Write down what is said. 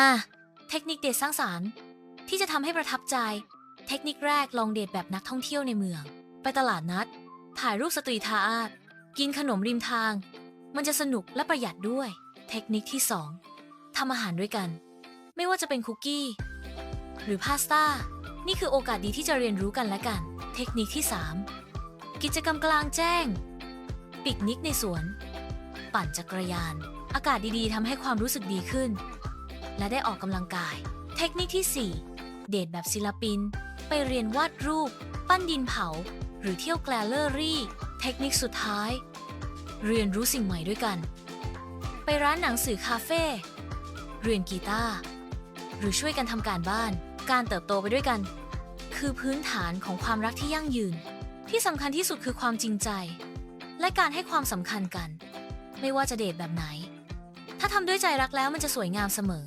5. เทคนิคเดทสร้างสารรค์ ที่จะทำให้ประทับใจ เทคนิคแรกลองเดทแบบนักท่องเที่ยวในเมือง ไปตลาดนัด ถ่ายรูปสตรีทาอาร์ตกินขนมริมทาง มันจะสนุกและประหยัดด้วย เทคนิคที่ 2ทำอาหารด้วยกัน ไม่ว่าจะเป็นคุกกี้ หรือพาสต้า นี่คือโอกาสดีที่จะเรียนรู้กันและกัน เทคนิคที่ 3 กิจกรรมกลางแจ้ง ปิกนิกในสวน ปั่นจักรยาน อากาศดีๆทำให้ความรู้สึกดีขึ้น และได้ออกกำลังกาย เทคนิคที่ 4 เดทแบบศิลปิน ไปเรียนวาดรูป ปั้นดินเผา หรือเที่ยวแกลเลอรี่ เทคนิคสุดท้าย เรียนรู้สิ่งใหม่ด้วยกัน ไปร้านหนังสือคาเฟ่เรียนกีตาร์หรือช่วยกันทำการบ้าน การเติบโตไปด้วยกัน คือพื้นฐานของความรักที่ยั่งยืน ที่สำคัญที่สุดคือความจริงใจ และการให้ความสำคัญกัน ไม่ว่าจะเดทแบบไหน ถ้าทำด้วยใจรักแล้วมันจะสวยงามเสมอ